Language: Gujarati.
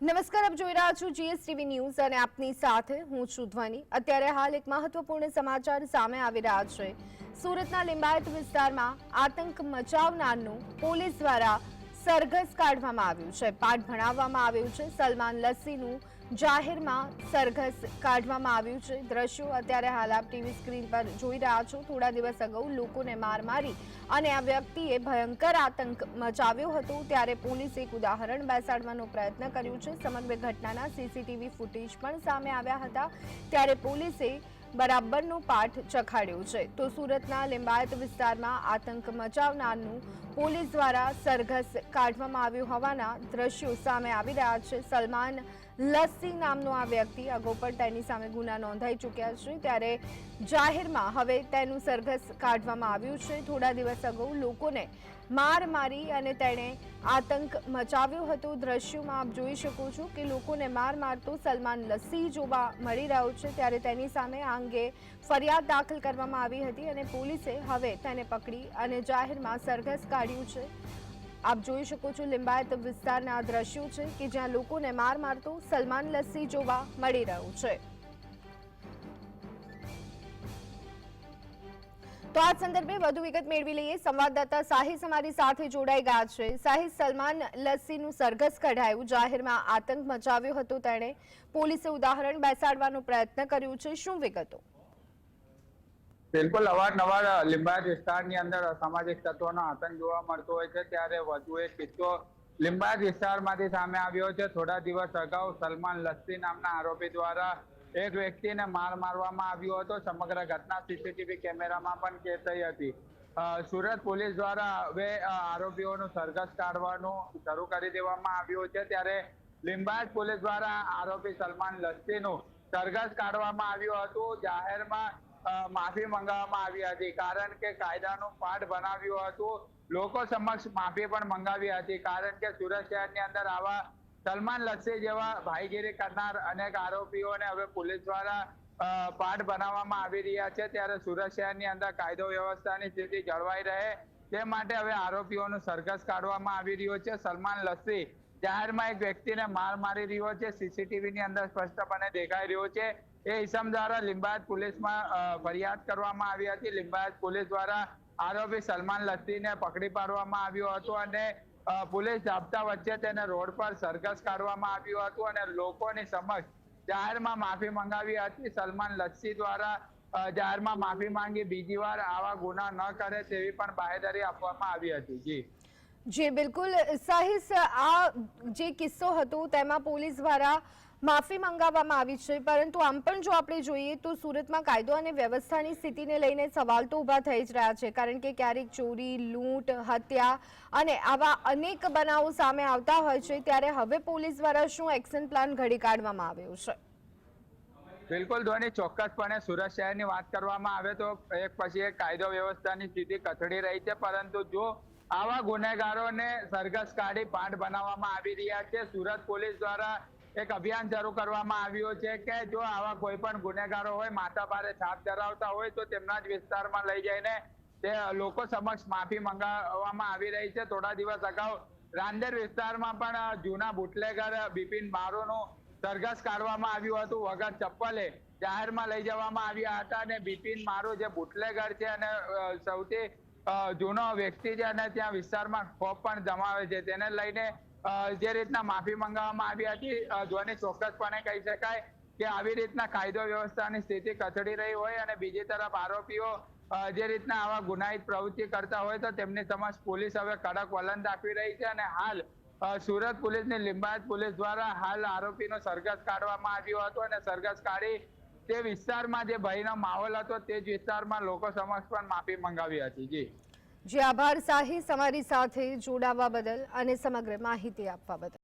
નમસ્કાર, આપ જોઈ રહ્યા છો જીએસટીવી ન્યૂઝ અને આપની સાથે હું છું ધ્વની. અત્યારે હાલ એક મહત્વપૂર્ણ સમાચાર સામે આવી રહ્યા છે. સુરતના લિંબાયત વિસ્તારમાં આતંક મચાવનારનું પોલીસ દ્વારા સરઘસ કાઢવામાં આવ્યું છે. પાઠ ભણાવવામાં આવ્યું છે. સલમાન લસ્સીનું જાહેરમાં સરઘસ કાઢવામાં આવ્યું છે. દ્રશ્યો અત્યારે હાલ આપ ટીવી સ્ક્રીન પર જોઈ રહ્યા છો. થોડા દિવસ અગાઉ લોકોને માર મારી અને આ વ્યક્તિએ ભયંકર આતંક મચાવ્યો હતો. ત્યારે પોલીસે એક ઉદાહરણ બેસાડવાનો પ્રયત્ન કર્યો છે. સમગ્ર ઘટનાના સીસીટીવી ફૂટેજ પણ સામે આવ્યા હતા. ત્યારે પોલીસે બરાબરનો પાઠ ચખાડ્યો છે. તો સુરતના લિંબાયત વિસ્તારમાં આતંક મચાવનારનું પોલીસ દ્વારા સરઘસ કાઢવામાં આવ્યું હોવાના દ્રશ્યો સામે આવી રહ્યા છે. સલમાન લસ્સી નામનો આ વ્યક્તિ અગાઉ પણ તેની સામે ગુના નોંધાઈ ચૂક્યા છે. ત્યારે જાહેરમાં હવે તેનું સરઘસ કાઢવામાં આવ્યું છે. થોડા દિવસ અગાઉ લોકોને માર મારી અને તેણે આતંક મચાવ્યો હતો. દ્રશ્યોમાં આપ જોઈ શકો છો કે લોકોને માર મારતો સલમાન લસ્સી જોવા મળી રહ્યો છે. ત્યારે તેની સામે આ અંગે ફરિયાદ દાખલ કરવામાં આવી હતી અને પોલીસે હવે તેને પકડી અને જાહેરમાં સરઘસ કાઢ્યું છે. આપ જોઈ શકો છો લિંબાયત વિસ્તારના દ્રશ્યો છે કે જ્યાં લોકોને માર મારતો સલમાન લસ્સી જોવા મળી રહ્યું છે. તો આ સંદર્ભે વધુ વિગત મેળવી લઈએ. સંવાદદાતા સાહિસ અમારી સાથે જોડાઈ ગયા છે. સાહિસ સલમાન લસ્સીનું સરઘસ કઢાયું. જાહેરમાં આતંક મચાવ્યો હતો. તેણે પોલીસે ઉદાહરણ બેસાડવાનો પ્રયત્ન કર્યો છે. શું વિગતો? બિલકુલ અવારનવાર લીંબાયત વિસ્તારની અંદર અસામાજિક તત્વોનો આતંક જોવા મળતો હોય છે, ત્યારે વધુ એક કિસ્સો લીંબાયત વિસ્તારમાંથી સામે આવ્યો છે. થોડા દિવસ અગાઉ સલમાન લસ્સી નામના આરોપી દ્વારા એક વ્યક્તિને માર મારવામાં આવ્યો હતો. સમગ્ર ઘટના સીસીટીવી કેમેરામાં પણ કેદ થઈ હતી. સુરત પોલીસ દ્વારા હવે આરોપીઓનું સરઘસ કાઢવાનું શરૂ કરી દેવામાં આવ્યું છે. ત્યારે લીંબાયત પોલીસ દ્વારા આરોપી સલમાન લસ્સીનું સરઘસ કાઢવામાં આવ્યું હતું. જાહેરમાં માફી મંગાવવામાં આવી હતી. કારણ કે કાયદાનું પાઠ બનાવ્યું હતું. લોકો સમક્ષ માફી પણ મંગાવી હતી. કારણ કે સુરત શહેરની અંદર આવા સલમાન લસ્સી જેવા ભાઈગીરી કરનાર અનેક આરોપીઓને હવે પોલીસ દ્વારા પાઠ બનાવવામાં આવી રહ્યા છે. ત્યારે સુરત શહેરની અંદર કાયદો વ્યવસ્થાની સ્થિતિ જળવાઈ રહે. તે માટે હવે આરોપીઓનું સરઘસ કાઢવામાં આવી રહ્યો છે. સલમાન લસ્સી જાહેરમાં એક વ્યક્તિને માર મારી રહ્યો છે સીસીટીવી ની અંદર સ્પષ્ટપણે દેખાઈ રહ્યો છે. એ ઇસમ દ્વારા લિંબાયત પોલીસમાં ફરિયાદ કરવામાં આવી હતી. લિંબાયત પોલીસ દ્વારા આરોપી સલમાન લસ્તીને પકડી પાડવામાં આવ્યો હતો અને પોલીસ જાપ્તા વચ્ચે તેને રોડ પર સરઘસ કાઢવામાં આવ્યું હતું અને લોકોની સમક્ષ જાહેરમાં માફી મંગાવી હતી. સલમાન લસ્સી દ્વારા જાહેરમાં માફી માંગી બીજી વાર આવા ગુના ન કરે તેવી પણ બાહેધરી આપવામાં આવી હતી. જી. જી, બિલકુલ. સાહિસ, આ જે કિસ્સો હતો, તેમાં પોલીસ દ્વારા માફી મંગાવવામાં આવી છે. પરંતુ આમ પણ જો આપણે જોઈએ તો સુરતમાં કાયદો અને વ્યવસ્થાની સ્થિતિને લઈને સવાલ તો ઊભા થઈ જ રહ્યા છે. કારણ કે ક્યારેક ચોરી, લૂંટ, હત્યા અને આવા અનેક બનાવો સામે આવતા હોય છે. ત્યારે હવે પોલીસ દ્વારા શું એક્શન પ્લાન ઘડી કાઢવામાં આવ્યો છે? બિલકુલ ધોની ચોક્કસપણે સુરત શહેરની વાત કરવામાં આવે તો એક પછી એક કાયદો વ્યવસ્થાની સ્થિતિ કથળી રહી છે. પરંતુ જો આવા ગુનેગારોને સરઘસ કાઢી પાંડ બનાવવામાં આવી રહ્યા છે. સુરત પોલીસ દ્વારા એક અભિયાન શરૂ કરવામાં આવ્યું છે કે જો આવા કોઈ પણ ગુનેગારો હોય, માથા ભારે છાપ ધરાવતા હોય, તો તેમના જ વિસ્તારમાં લઈ જઈને તે લોકો સમક્ષ માફી મંગાવવામાં આવી રહી છે. થોડા દિવસ અગાઉ રાંદેર વિસ્તારમાં પણ જૂના બુટલેગર બિપિન બારોનું સરઘસ કાઢવામાં આવ્યું હતું. વગર ચપ્પલે જાહેરમાં લઈ જવામાં આવ્યા હતા અને બિપિન મારો જે બુટલેગર છે અને સૌથી જૂનો વ્યક્તિ છે અને ત્યાં વિસ્તારમાં ખોફ પણ જમાવે છે. તેને લઈને જે રીતના માફી મંગાવવામાં આવી હતી ધોની ચોક્કસપણે કહી શકાય કે આવી રીતના કાયદો વ્યવસ્થાની સ્થિતિ કથળી રહી હોય અને બીજી તરફ આરોપીઓ જે રીતના આવા ગુનાહિત પ્રવૃત્તિ કરતા હોય તો તેમની સમક્ષ પોલીસ હવે કડક વલણ દાખવી રહી છે અને હાલ સુરત પોલીસની લિંબાયત પોલીસ દ્વારા હાલ આરોપીનો સરઘસ કાઢવામાં આવ્યો હતો અને સરઘસ કાઢી તે વિસ્તારમાં જે ભયનો માહોલ હતો, તે જ વિસ્તારમાં લોકો સમક્ષ પણ માફી મંગાવી હતી, જી. જે, આભાર સાહિસ અમારી સાથે જોડાવા બદલ અને સમગ્ર માહિતી આપવા બદલ.